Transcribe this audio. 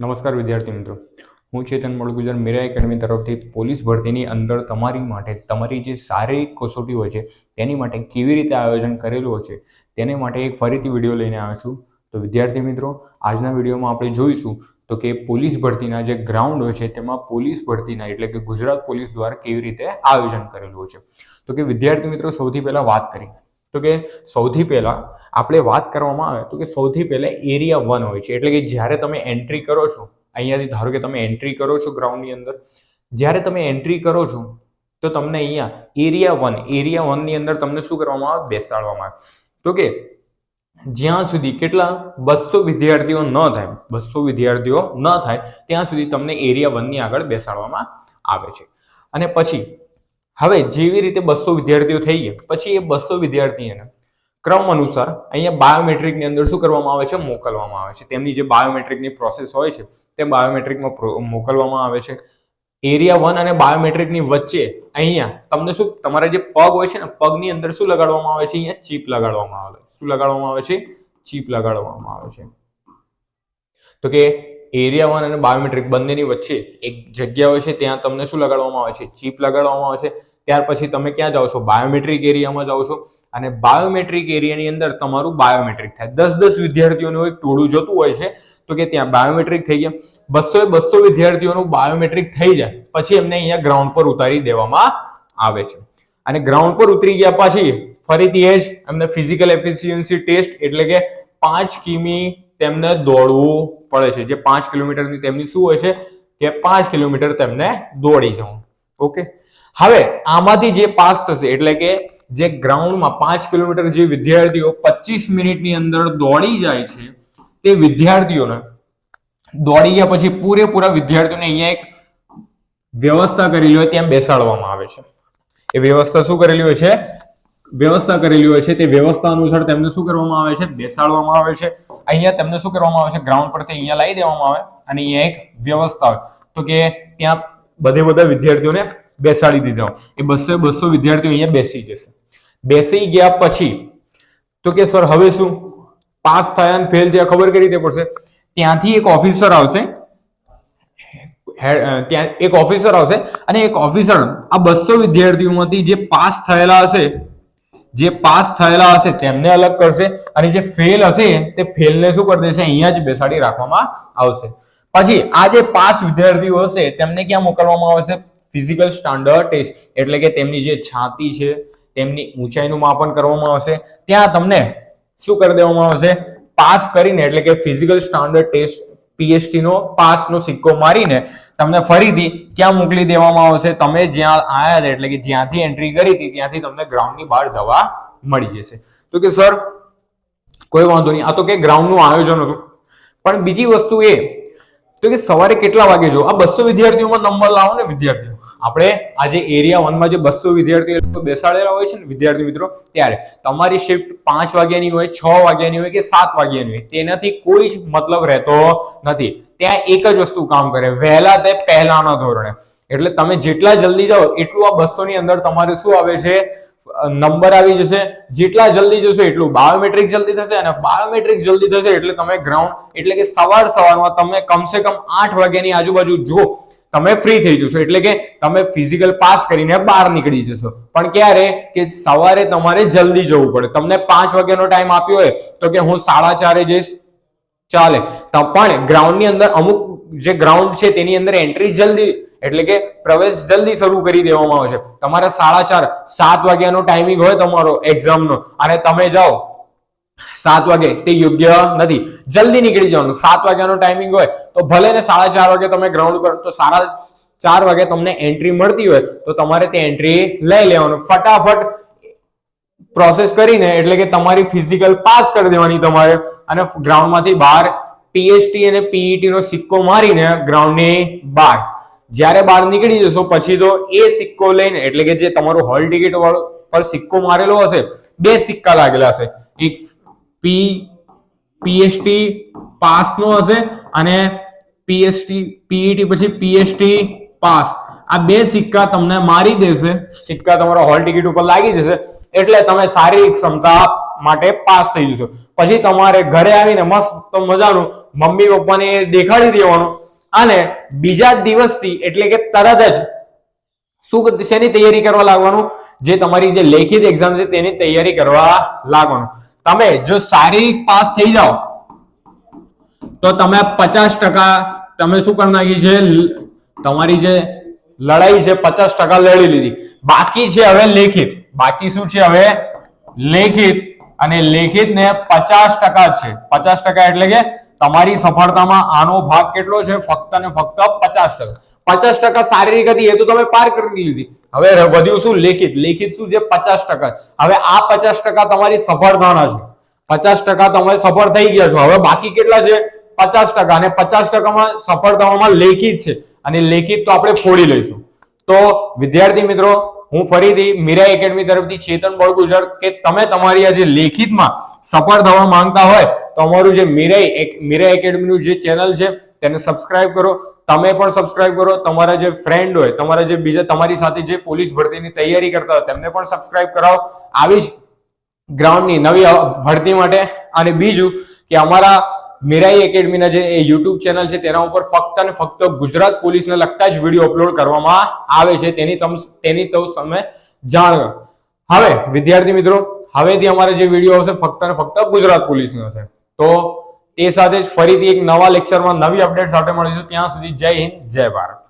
નમસ્કાર વિદ્યાર્થી મિત્રો. હું ચેતન મળગુજર, મીરા એકેડમી તરફથી પોલીસ ભરતીની અંદર તમારી માટે તમારી જે શારીરિક કસોટી હોય છે, તેની માટે કેવી રીતે આયોજન કરેલું હોય છે, તેને માટે એક ફરીથી વીડિયો લઈને આવ્યો છું. તો વિદ્યાર્થી મિત્રો, આજના વિડીયોમાં આપણે જોઈશું તો કે પોલીસ ભરતીના જે ગ્રાઉન્ડ હોય છે, તેમાં પોલીસ ભરતીના એટલે કે ગુજરાત પોલીસ દ્વારા કેવી રીતે આયોજન કરેલું હોય છે. તો કે વિદ્યાર્થી મિત્રો, સૌથી પહેલાં વાત કરી તો કે સૌથી પહેલાં આપણે વાત કરવામાં આવે તો કે સૌથી પહેલાં એરિયા વન હોય છે. એટલે કે જ્યારે તમે એન્ટ્રી કરો છો, અહીંયાથી ધારો કે તમે એન્ટ્રી કરો છો ગ્રાઉન્ડની અંદર, જ્યારે તમે એન્ટ્રી કરો છો, તો તમને અહીંયા એરિયા વન, એરિયા વનની અંદર તમને શું કરવામાં આવે? બેસાડવામાં આવે. તો કે જ્યાં સુધી કેટલા? બસો વિદ્યાર્થીઓ ન થાય, બસો વિદ્યાર્થીઓ ન થાય, ત્યાં સુધી તમને એરિયા વનની આગળ બેસાડવામાં આવે છે. અને પછી હવે જેવી રીતે બસો વિદ્યાર્થીઓ થઈ ગયા, પછી એ બસો વિદ્યાર્થીઓને ક્રમ અનુસાર અહીંયા બાયોમેટ્રિકની અંદર શું કરવામાં આવે છે? મોકલવામાં આવે છે. તેમની જે બાયોમેટ્રિકની પ્રોસેસ હોય છે, તે બાયોમેટ્રિકમાં મોકલવામાં આવે છે. એરિયા વન અને બાયોમેટ્રિકની વચ્ચે અહીંયા તમને શું, તમારા જે પગ હોય છે ને, પગની અંદર શું લગાડવામાં આવે છે અહીંયા? ચીપ લગાડવામાં આવે. શું લગાડવામાં આવે છે? ચીપ લગાડવામાં આવે છે. તો કે એરિયા વન અને બાયોમેટ્રિક બંનેની વચ્ચે એક જગ્યા હોય છે, ત્યાં તમને શું લગાડવામાં આવે છે? ચીપ લગાડવામાં આવે છે. ત્યાર પછી તમે ક્યાં જાઓ છો? બાયોમેટ્રિક એરિયામાં જાઓ છો. અને બાયોમેટ્રિક એરિયાની અંદર તમારું બાયોમેટ્રિક થાય. દસ દસ વિદ્યાર્થીઓનું એક ટોળું જતું હોય છે, તો કે ત્યાં બાયોમેટ્રિક થઈ ગયા. બસો બસો વિદ્યાર્થીઓનું બાયોમેટ્રિક થઈ જાય. પછી એમને અહીંયા ગ્રાઉન્ડ પર ઉતારી દેવામાં આવે છે. અને ગ્રાઉન્ડ પર ઉતરી ગયા પછી ફરીથી એ જ એમને ફિઝિકલ એફિશિયન્સી ટેસ્ટ એટલે કે પાંચ કિમી તેમને દોડવું પડે છે. જે પાંચ કિલોમીટરની તેમની શું હોય છે કે પાંચ કિલોમીટર તેમને દોડી જવું. ઓકે? હવે આમાંથી જે પાસ થશે, એટલે કે જે ગ્રાઉન્ડમાં પાંચ કિલોમીટર જે વિદ્યાર્થીઓ પચીસ મિનિટની અંદર દોડી જાય છે, તે વિદ્યાર્થીઓને દોડી ગયા પછી પૂરેપૂરા વિદ્યાર્થીઓને અહીંયા એક વ્યવસ્થા કરેલી હોય, ત્યાં બેસાડવામાં આવે છે. એ વ્યવસ્થા શું કરેલી હોય છે? વ્યવસ્થા કરેલી હોય છે. તે વ્યવસ્થા અનુસાર તેમને શું કરવામાં આવે છે? બેસાડવામાં આવે છે. અહીંયા તેમને શું કરવામાં આવે છે? ગ્રાઉન્ડ પરથી અહીંયા લાવી દેવામાં આવે અને અહીંયા એક વ્યવસ્થા હોય. તો કે ત્યાં બધે બધા વિદ્યાર્થીઓને બેસાડી દીધા એ બસો બસો વિદ્યાર્થીઓ અહીંયા બેસી જશે. બેસી ગયા પછી, તો કે સર હવે શું? પાસ થયા અને ફેલ થયા, ખબર કઈ રીતે પડશે? ત્યાંથી એક ઓફિસર આવશે. ત્યાં એક ઓફિસર આવશે અને એક ઓફિસર આ બસો વિદ્યાર્થીઓમાંથી જે પાસ થયેલા હશે જે પાસ થયેલા હશે તેમને અલગ કરશે અને જે ફેલ હશે તે ફેલને શું કરી દેશે? અહીંયા જ બેસાડી રાખવામાં આવશે. પછી આ જે પાસ વિદ્યાર્થીઓ હશે તેમને ક્યાં મોકલવામાં આવશે ફિઝિકલ સ્ટાન્ડર્ડ ટેસ્ટ એટલે કે તેમની જે છાતી છે, તેમની ઊંચાઈનું માપન કરવામાં આવશે. ત્યાં તમને શું કરી દેવામાં આવશે? પાસ કરીને એટલે કે ફિઝિકલ સ્ટાન્ડર્ડ ટેસ્ટ પીએસટી નો પાસનો સિક્કો મારીને તમને ફરીથી ક્યાં મોકલી દેવામાં આવશે. તમે જ્યાં આયા હતા એટલે કે જ્યાંથી એન્ટ્રી કરી હતી, ત્યાંથી તમને ગ્રાઉન્ડની બહાર જવા મળી જશે. તો કે સર કોઈ વાંધો નહીં. આ તો કે ગ્રાઉન્ડનું આયોજન હતું. પણ બીજી વસ્તુ એ, તો કે સવારે કેટલા વાગે જો? આ બસો વિદ્યાર્થીઓમાં નંબર લાવો ને વિદ્યાર્થીઓ. આપણે આજે એરિયા વનમાં જે બસો વિદ્યાર્થીઓ બેસાડેલા હોય છે ને, વિદ્યાર્થી મિત્રો, ત્યારે તમારી શિફ્ટ પાંચ વાગ્યાની હોય, છ વાગ્યાની હોય કે સાત વાગ્યાની હોય, તેનાથી કોઈ જ મતલબ રહેતો નથી. ત્યાં એક જ વસ્તુ કામ કરે, વહેલા તે પહેલાના ધોરણે. એટલે તમે જેટલા જલ્દી જાઓ, એટલું આ બસો ની અંદર તમારે શું આવે છે? નંબર આવી જશે. જેટલા જલ્દી જશો, એટલું બાયોમેટ્રિક જલ્દી થશે અને બાયોમેટ્રિક જલ્દી થશે એટલે તમે ગ્રાઉન્ડ એટલે કે સવાર સવારમાં તમે કમસે કમ આઠ વાગ્યાની આજુબાજુ જો તમે ફ્રી થઈ જશો. એટલે કે તમે ફિઝિકલ પાસ કરીને બહાર નીકળી જશો. પણ ક્યારે? કે સવારે તમારે જલ્દી જવું પડે. તમને પાંચ વાગ્યાનો ટાઈમ આપ્યો હોય, તો કે હું સાડા ચારે જઈશ, ચાલે. પણ ગ્રાઉન્ડની અંદર અમુક જે ગ્રાઉન્ડ છે, તેની અંદર એન્ટ્રી જલ્દી, એટલે કે પ્રવેશ જલ્દી શરૂ કરી દેવામાં આવે છે. તમારે સાડા ચાર, સાત વાગ્યાનો ટાઈમિંગ હોય તમારો એક્ઝામનો અને તમે જાઓ સાત વાગે તે યોગ્ય નથી. જલ્દી નીકળી જવાનું. સાત વાગ્યાનો ટાઈમિંગ હોય તો ભલે ને સાડા ચાર વાગે તમે ગ્રાઉન્ડ પર તો સાડા ચાર વાગે તમને એન્ટ્રી મળતી હોય તો તમારે તે એન્ટ્રી લઈ લેવાનું. ફટાફટ પ્રોસેસ કરીને એટલે કે તમારી ફિઝિકલ પાસ કરી દેવાની તમારે. અને ગ્રાઉન્ડમાંથી બહાર પીએચટી અને પીઈટી નો સિક્કો મારીને ગ્રાઉન્ડની બહાર. જ્યારે બહાર નીકળી જશો, પછી તો એ સિક્કો લઈને, એટલે કે જે તમારો હોલ ટિકિટ પર સિક્કો મારેલો હશે, બે સિક્કા લાગેલા હશે. એક પી, પીએચટી પાસનો હશે અને પીએચટી, પીઈટી પછી પીએચટી પાસ. આ બે સિક્કા તમને મારી દેશે. સિક્કા તમારા હોલ ટિકિટ ઉપર લાગી જશે. એટલે તમે શારીરિક ક્ષમતા માટે પાસ થઈ જશો. પછી તમારે ઘરે આવીને મસ્ત મજાનું મમ્મી પપ્પાને દેખાડી દેવાનું. અને બીજા દિવસથી એટલે કે તરત જ શું શેની તૈયારી કરવા લાગવાનું? જે તમારી જે લેખિત એક્ઝામ છે તેની તૈયારી કરવા લાગવાનું. તમે જો સારી પાસ થઈ જાઓ, તો તમે પચાસ ટકા, તમે શું કરી નાખી છે તમારી જે લડાઈ છે, પચાસ ટકા લડી લીધી. બાકી છે હવે લેખિત. બાકી શું છે હવે? લેખિત. અને લેખિત ને પચાસ ટકા છે. પચાસ ટકા એટલે કે તમારી સફળતામાં આનો ભાગ કેટલો છે? ફક્ત ને ફક્ત પચાસ ટકા. પચાસ ટકા શારીરિક હતી, એ તો તમે પાર કરી લીધી. હવે વધ્યું શું? લેખિત. લેખિત શું છે? પચાસ ટકા. હવે આ પચાસ ટકા તમારી સફળતાના છે. પચાસ ટકા તમે સફળ થઈ ગયા છો. હવે બાકી કેટલા છે? પચાસ ટકા. અને પચાસ ટકામાં સફળતાઓમાં લેખિત છે. અને લેખિત તો આપણે ફોડી લઈશું. તો વિદ્યાર્થી મિત્રો, હું ફરીથી મીરા એકેડમી તરફથી ચેતન બળગુજર કે તમે તમારી આ જે લેખિતમાં સફળ થવા માંગતા હોય તો અમારું જે મીરાઈ એક- મીરા એકેડમીનું જે ચેનલ છે, તેને સબસ્ક્રાઇબ કરો. તમે પણ સબસ્ક્રાઇબ કરો. તમારા જે ફ્રેન્ડ હોય, તમારા જે બીજા, તમારી સાથે જે પોલીસ ભરતીની તૈયારી કરતા હોય, તેમને પણ સબસ્ક્રાઇબ કરાવો. આવી જ ગ્રાઉન્ડની નવી ભરતી માટે અને બીજું કે અમારા મિરાઈ એકેડમીના જે યુટ્યુબ ચેનલ છે, તેના ઉપર ફક્ત અને ફક્ત ગુજરાત પોલીસને લગતા જ વીડિયો અપલોડ કરવામાં આવે છે. તેની તમ, તેની તો તમે જાણ હવે, વિદ્યાર્થી મિત્રો, હવેથી અમારે જે વીડિયો હશે ફક્ત અને ફક્ત ગુજરાત પોલીસનો હશે. તો એ સાથે જ ફરીથી એક નવા લેક્ચરમાં નવી અપડેટ સાથે મળીશું. ત્યાં સુધી જય હિન્દ, જય ભારત.